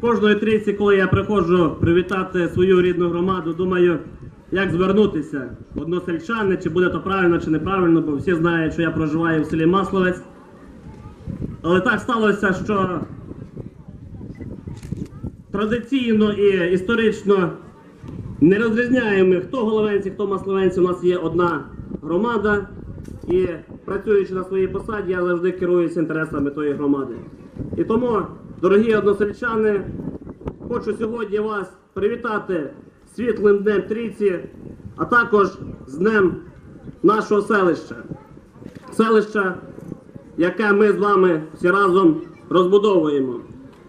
Кожної трійці, коли я приходжу привітати свою рідну громаду, думаю, як звернутися. Односельчани, чи буде то правильно, чи неправильно, бо всі знають, що я проживаю в селі Масловець. Але так сталося, що традиційно і історично не розрізняємо, хто головенці, хто масловенці. У нас є одна громада, і працюючи на своїй посаді, я завжди керуюся інтересами тої громади. І тому, дорогі односельчани, хочу сьогодні вас привітати світлим днем трійці, а також з днем нашого селища. Селища, яке ми з вами всі разом розбудовуємо.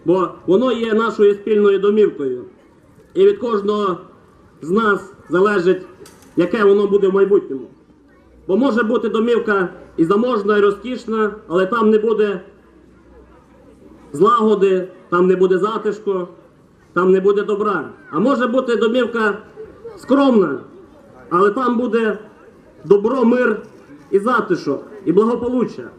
Бо воно є нашою спільною домівкою. І від кожного з нас залежить, яке воно буде в майбутньому. Бо може бути домівка і заможна, і розкішна, але там не буде злагоди, там не буде затишку, там не буде добра. А може бути домівка скромна, але там буде добро, мир і затишок, і благополуччя.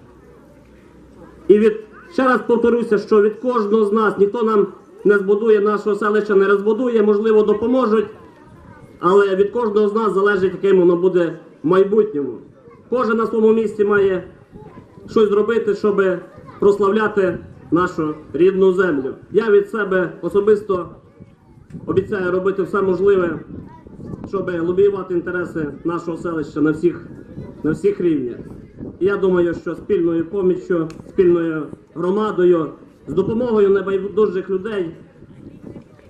І від ще раз повторюся, що від кожного з нас ніхто нам не збудує нашого селища, не розбудує, можливо, допоможуть, але від кожного з нас залежить, яким воно буде в майбутньому. Кожен на своєму місці має щось зробити, щоб прославляти нашу рідну землю. Я від себе особисто обіцяю робити все можливе, щоб лобіювати інтереси нашого селища на всіх, на всіх рівнях. І я думаю, що спільною поміччю, спільною громадою, з допомогою небайдужих людей,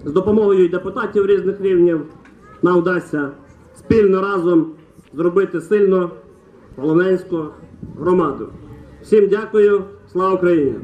з допомогою депутатів різних рівнів нам вдасться спільно разом зробити сильну Полоненську громаду. Всім дякую, слава Україні!